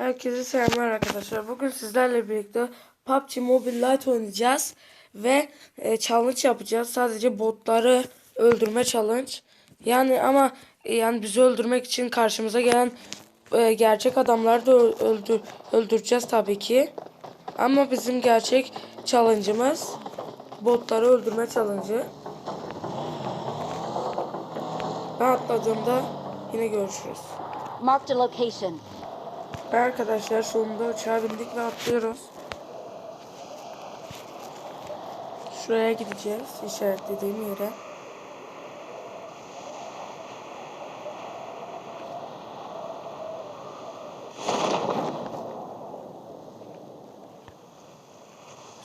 Herkese selamlar arkadaşlar. Bugün sizlerle birlikte PUBG Mobile Lite oynayacağız ve e, challenge yapacağız. Sadece botları öldürme challenge. Yani ama e, yani bizi öldürmek için karşımıza gelen e, gerçek adamları da öldür öldüreceğiz tabii ki. Ama bizim gerçek challenge'ımız botları öldürme challenge'ı. Ben atladığımda yine görüşürüz. Marked a location. Ve arkadaşlar sonunda uçağa bindik ve atlıyoruz. Şuraya gideceğiz işaretlediğim yere.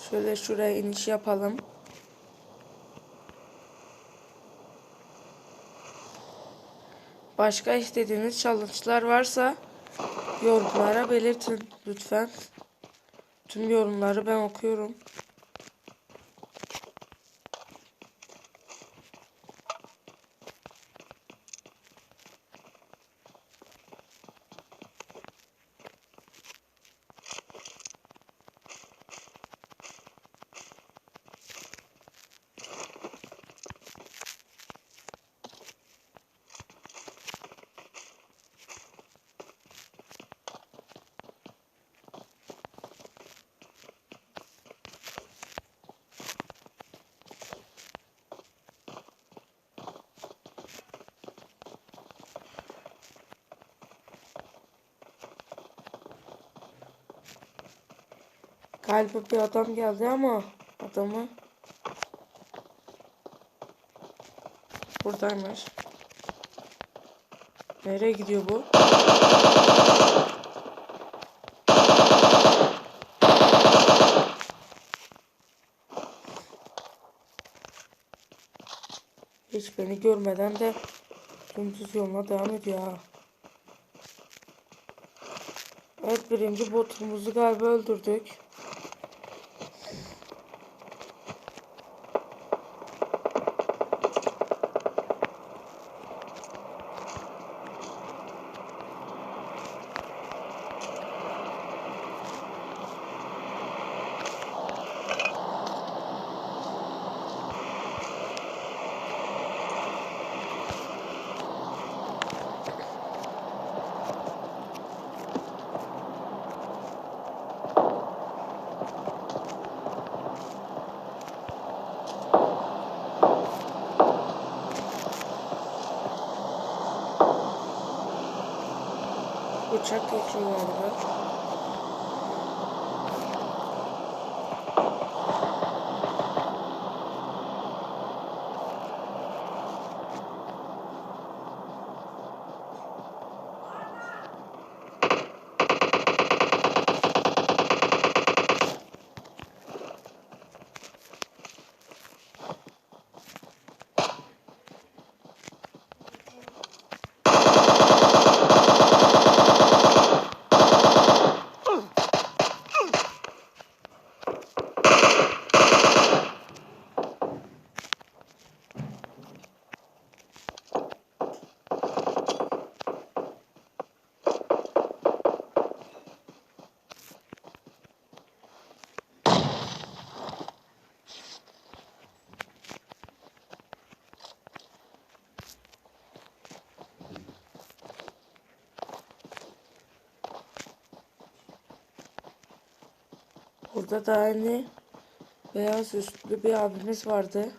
Şöyle şuraya iniş yapalım. Başka istediğiniz challenge'lar varsa yorumlara belirtin lütfen. Tüm yorumları ben okuyorum. Galiba bir adam geldi ama adamı buradaymış. Nereye gidiyor bu? Hiç beni görmeden de dümdüz yoluna devam ediyor. Evet birinci botumuzu galiba öldürdük. Uçak geçiyor galiba. Burada da hani beyaz üstlü bir abimiz vardı.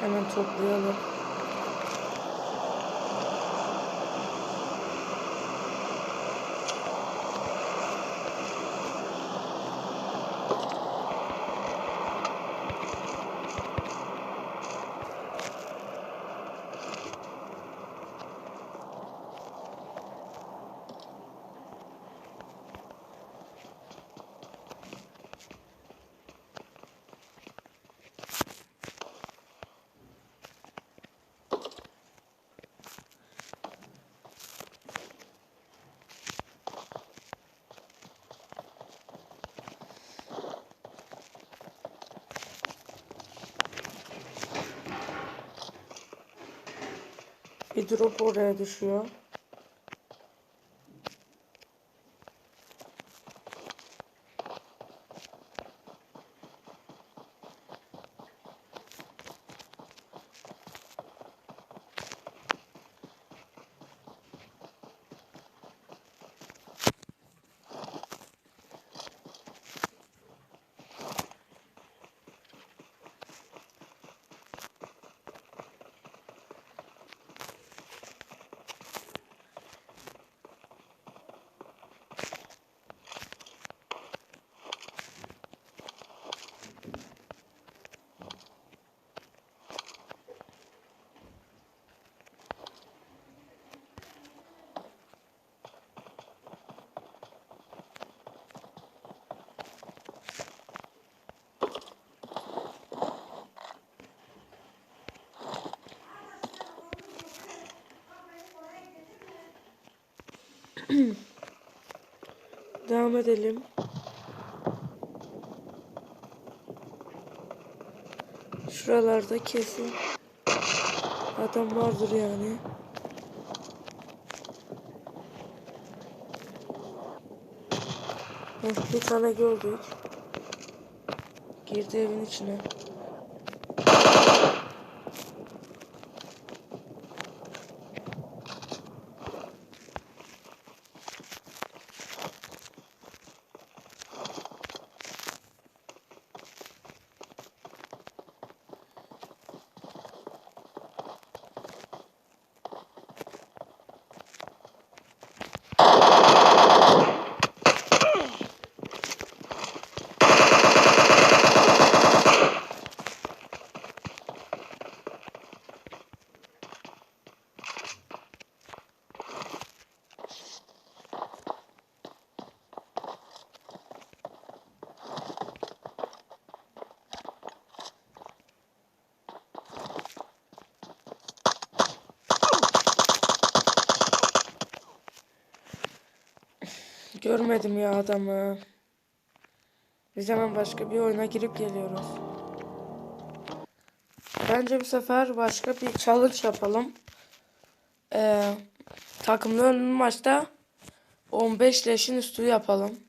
Hemen toplayalım. Bir drop oraya düşüyor. Devam edelim. Şuralarda kesin adam vardır yani. Bir tane gördük. Girdi evin içine. Görmedim ya adamı. Biz hemen başka bir oyuna girip geliyoruz. Bence bu sefer başka bir challenge yapalım. Ee, takımlı önlü maçta 15 leşin üstü yapalım.